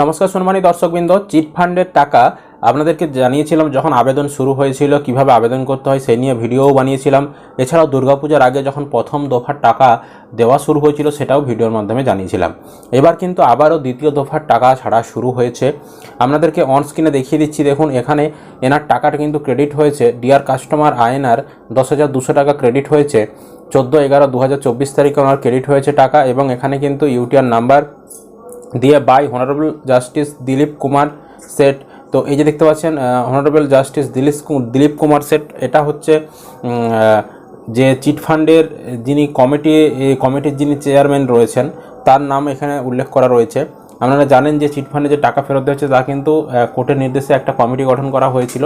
নমস্কার সম্মানী দর্শকবৃন্দ, চিট ফান্ডের টাকা আপনাদেরকে জানিয়েছিলাম যখন আবেদন শুরু হয়েছিল, কীভাবে আবেদন করতে হয় সেই নিয়ে ভিডিওও বানিয়েছিলাম। এছাড়াও দুর্গাপূজার আগে যখন প্রথম দফার টাকা দেওয়া শুরু হয়েছিল, সেটাও ভিডিওর মাধ্যমে জানিয়েছিলাম। এবার কিন্তু আবারও দ্বিতীয় দফার টাকা ছাড়া শুরু হয়েছে। আপনাদেরকে অন স্ক্রিনে দেখিয়ে দিচ্ছি, দেখুন, এখানে এনার টাকাটা কিন্তু ক্রেডিট হয়েছে। ডিয়ার কাস্টমার আয়নার দশ হাজার দুশো টাকা ক্রেডিট হয়েছে। চোদ্দ এগারো দু হাজার চব্বিশ তারিখে ওনার ক্রেডিট হয়েছে টাকা এবং এখানে কিন্তু ইউটিআর নাম্বার দিয়ে by honourable justice Dilip Kumar Seth. তো এই যে দেখতে পাচ্ছেন হনারেবল জাস্টিস দিলীপ দিলীপ কুমার সেট, এটা হচ্ছে যে চিট ফান্ডের যিনি কমিটি কমিটির যিনি চেয়ারম্যান রয়েছেন, তার নাম এখানে উল্লেখ করা রয়েছে। আপনারা জানেন যে চিট ফান্ডে যে টাকা ফেরত দেওয়া হচ্ছে, তা কিন্তু কোর্টের নির্দেশে একটা কমিটি গঠন করা হয়েছিল।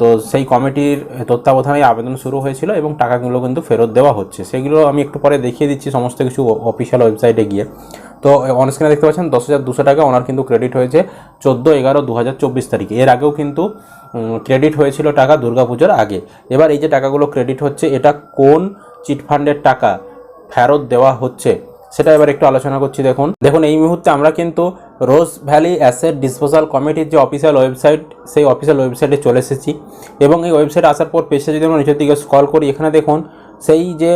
তো সেই কমিটির তত্ত্বাবধানে আবেদন শুরু হয়েছিল এবং টাকাগুলো কিন্তু ফেরত দেওয়া হচ্ছে। সেগুলো আমি একটু পরে দেখিয়ে দিচ্ছি, সমস্ত কিছু অফিসিয়াল ওয়েবসাইটে গিয়ে। তো অনস্ক্রিনে দেখতে পাচ্ছেন দশ হাজার দুশো টাকা ওনার কিন্তু ক্রেডিট হয়েছে চোদ্দ এগারো দু হাজার চব্বিশ তারিখে। এর আগেও কিন্তু ক্রেডিট হয়েছিল টাকা দুর্গাপুজোর আগে। এবার এই যে টাকাগুলো ক্রেডিট হচ্ছে, এটা কোন চিটফান্ডের টাকা ফেরত দেওয়া হচ্ছে, সেটা এবার একটু আলোচনা করছি, দেখুন। দেখুন, এই মুহূর্তে আমরা কিন্তু রোজ ভ্যালি অ্যাসেট ডিসপোজাল কমিটির যে অফিসিয়াল ওয়েবসাইট, সেই অফিসিয়াল ওয়েবসাইটে চলে এসেছি। এবং এই ওয়েবসাইটে আসার পর পেজে যদি আমরা নিচের দিকে স্কল করি, এখানে দেখুন, সেই যে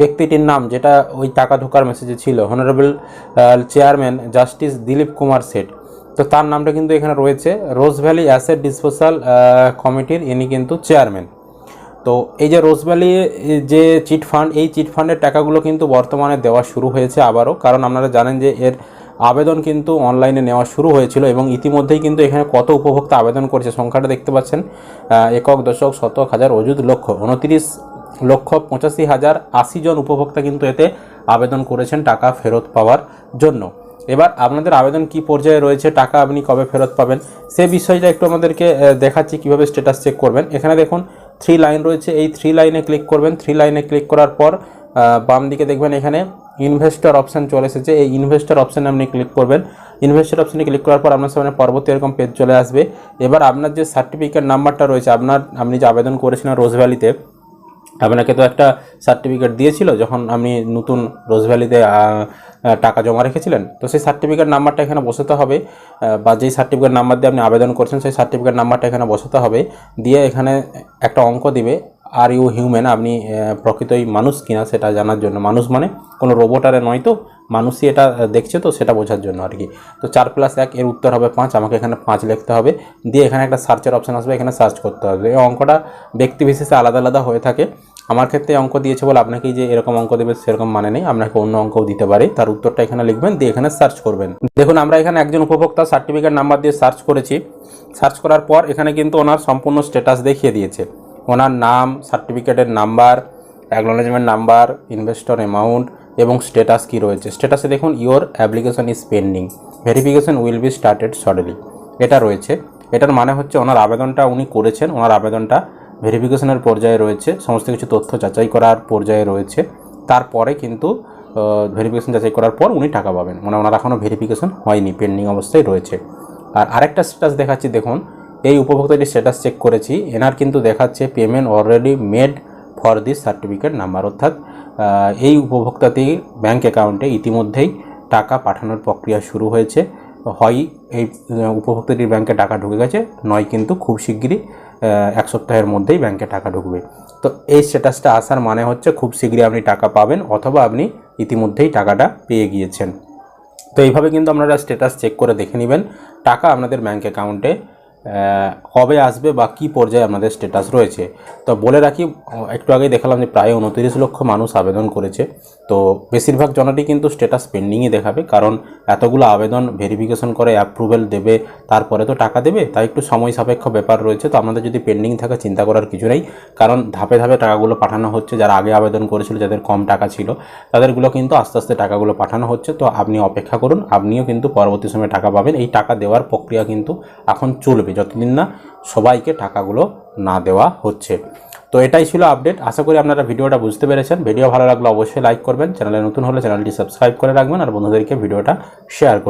ব্যক্তিটির নাম, যেটা ওই টাকা ঢোকার মেসেজে ছিল honourable chairman justice Dilip Kumar Seth তো তার নামটা কিন্তু এখানে রয়েছে রোজ ভ্যালি অ্যাসেট ডিসপোজাল কমিটির ইনি কিন্তু চেয়ারম্যান তো এই যে রোজভ্যালি যে চিট ফান্ড, এই চিট ফান্ডের টাকাগুলো কিন্তু বর্তমানে দেওয়া শুরু হয়েছে আবারও, কারণ আপনারা জানেন যে এর আবেদন কিন্তু অনলাইনে নেওয়া শুরু হয়েছিল এবং ইতিমধ্যেই কিন্তু এখানে কত উপভোক্তা আবেদন করেছে সংখ্যাটা দেখতে পাচ্ছেন একক, দশক, শতক, হাজার, অযুত লক্ষ, উনত্রিশ লক্ষ পঁচাশি হাজার আশি জন উপভোক্তা কিন্তু এতে আবেদন করেছেন টাকা ফেরত পাওয়ার জন্য। এবার আপনাদের আবেদন কি পর্যায়ে রয়েছে, টাকা আপনি কবে ফেরত পাবেন, সে বিষয়টা একটু আমাদেরকে দেখাচ্ছি, কীভাবে স্ট্যাটাস চেক করবেন। এখানে দেখুন থ্রি লাইন রয়েছে, এই থ্রি লাইনে ক্লিক করবেন। থ্রি লাইনে ক্লিক করার পর বাম দিকে দেখবেন এখানে ইনভেস্টর অপশান চলে এসেছে। এই ইনভেস্টর অপশানে আপনি ক্লিক করবেন। ইনভেস্টর অপশানে ক্লিক করার পর আপনার সামনে পরবর্তী এরকম পেজ চলে আসবে। এবার আপনার যে সার্টিফিকেট নাম্বারটা রয়েছে, আপনার, আপনি যে আবেদন করেছিলেন রোজ ভ্যালিতে আপনাকে তো একটা সার্টিফিকেট দিয়েছিল যখন আপনি নতুন রোজ ভ্যালিতে আহ, আহ, টাকা জমা রেখেছিলেন। তো সেই সার্টিফিকেট নাম্বারটা এখানে বসাতে হবে। বা যেই সার্টিফিকেট নাম্বার দিয়ে আপনি আবেদন করছেন সেই সার্টিফিকেট নাম্বারটা এখানে বসাতে হবে। দিয়ে এখানে একটা অঙ্ক দিবে আর ইউ হিউম্যান আপনি প্রকৃতই মানুষ কিনা সেটা জানার জন্য। মানুষ মানে কোনো রোবটারে নয় তো মানুষই এটা দেখছে তো সেটা বোঝার জন্য আর কি। তো চার প্লাস এক এর উত্তর হবে পাঁচ আমাকে এখানে পাঁচ লিখতে হবে। দিয়ে এখানে একটা সার্চের অপশান আসবে এখানে সার্চ করতে হবে। এই অঙ্কটা ব্যক্তি বিশেষে আলাদা আলাদা হয়ে থাকে। আমার ক্ষেত্রে অঙ্ক দিয়েছে বলে আপনাকেই যে এরকম অঙ্ক দেবে সেরকম মানে নেই। আপনাকে অন্য অঙ্কও দিতে পারে। তার উত্তরটা এখানে লিখবেন, দিয়ে এখানে সার্চ করবেন। দেখুন, আমরা এখানে একজন উপভোক্তা সার্টিফিকেট নাম্বার দিয়ে সার্চ করেছি। সার্চ করার পর এখানে কিন্তু ওনার সম্পূর্ণ স্ট্যাটাস দেখিয়ে দিয়েছে। ওনার নাম সার্টিফিকেটের number acknowledgement number investor amount এবং স্ট্যাটাস কি রয়েছে। স্ট্যাটাসে দেখুন your application is pending verification will be started shortly এটা রয়েছে। এটার মানে হচ্ছে ওনার আবেদনটা উনি করেছেন। ওনার আবেদনটা ভেরিফিকেশনের পর্যায়ে রয়েছে, সমস্ত কিছু তথ্য যাচাই করার পর্যায়ে রয়েছে। তারপরে কিন্তু ভেরিফিকেশন যাচাই করার পর উনি টাকা পাবেন। মানে ওনার এখনও ভেরিফিকেশন হয়নি পেন্ডিং অবস্থায় রয়েছে। আর আরেকটা স্ট্যাটাস দেখাচ্ছি, দেখুন, এই উপভোক্তাটি স্ট্যাটাস চেক করেছি, এনার কিন্তু দেখাচ্ছে payment already made for this certificate number অর্থাৎ এই উপভোক্তাটি ব্যাংক অ্যাকাউন্টে ইতিমধ্যেই টাকা পাঠানোর প্রক্রিয়া শুরু হয়েছে। হয় এই উপভোক্তাটির ব্যাংকে টাকা ঢুকে গেছে, নয় কিন্তু খুব শিগগিরই এক সপ্তাহের মধ্যেই ব্যাংকে টাকা ঢুকবে। তো এই স্ট্যাটাসটা আসার মানে হচ্ছে খুব শীঘ্রই আপনি টাকা পাবেন অথবা আপনি ইতিমধ্যেই টাকাটা পেয়ে গিয়েছেন। তো এইভাবে কিন্তু আপনারা স্ট্যাটাস চেক করে দেখে নেবেন। টাকা আপনাদের ব্যাঙ্ক অ্যাকাউন্টে কবে আসবে বা কী পর্যায়ে আপনাদের স্ট্যাটাস রয়েছে। তো বলে রাখি একটু আগেই দেখালাম যে প্রায় উনতিরিশ লক্ষ মানুষ আবেদন করেছে। তো বেশিরভাগ জনটি কিন্তু স্ট্যাটাস পেন্ডিংই দেখাবে, কারণ এতগুলো আবেদন ভেরিফিকেশন করে অ্যাপ্রুভেল দেবে, তারপরে তো টাকা দেবে, তাই একটু সময় সাপেক্ষ ব্যাপার রয়েছে। তো আমাদের যদি পেন্ডিং থাকে, চিন্তা করার কিছু নেই, কারণ ধাপে ধাপে টাকাগুলো পাঠানো হচ্ছে। যারা আগে আবেদন করেছিল, যাদের কম টাকা ছিল, তাদেরগুলো কিন্তু আস্তে আস্তে টাকাগুলো পাঠানো হচ্ছে। তো আপনি অপেক্ষা করুন, আপনিও কিন্তু পরবর্তী সময়ে টাকা পাবেন। এই টাকা দেওয়ার প্রক্রিয়া কিন্তু এখন চলবে। যতদিন না সবাইকে টাকাগুলো না দেওয়া হচ্ছে। তো এটাই ছিল আপডেট। আশা করি আপনারা ভিডিওটা বুঝতে পেরেছেন। ভিডিও ভালো লাগলে অবশ্যই লাইক করবেন। চ্যানেলে নতুন হলে চ্যানেলটি সাবস্ক্রাইব করে রাখবেন আর বন্ধুদেরকে ভিডিওটা শেয়ার করবেন।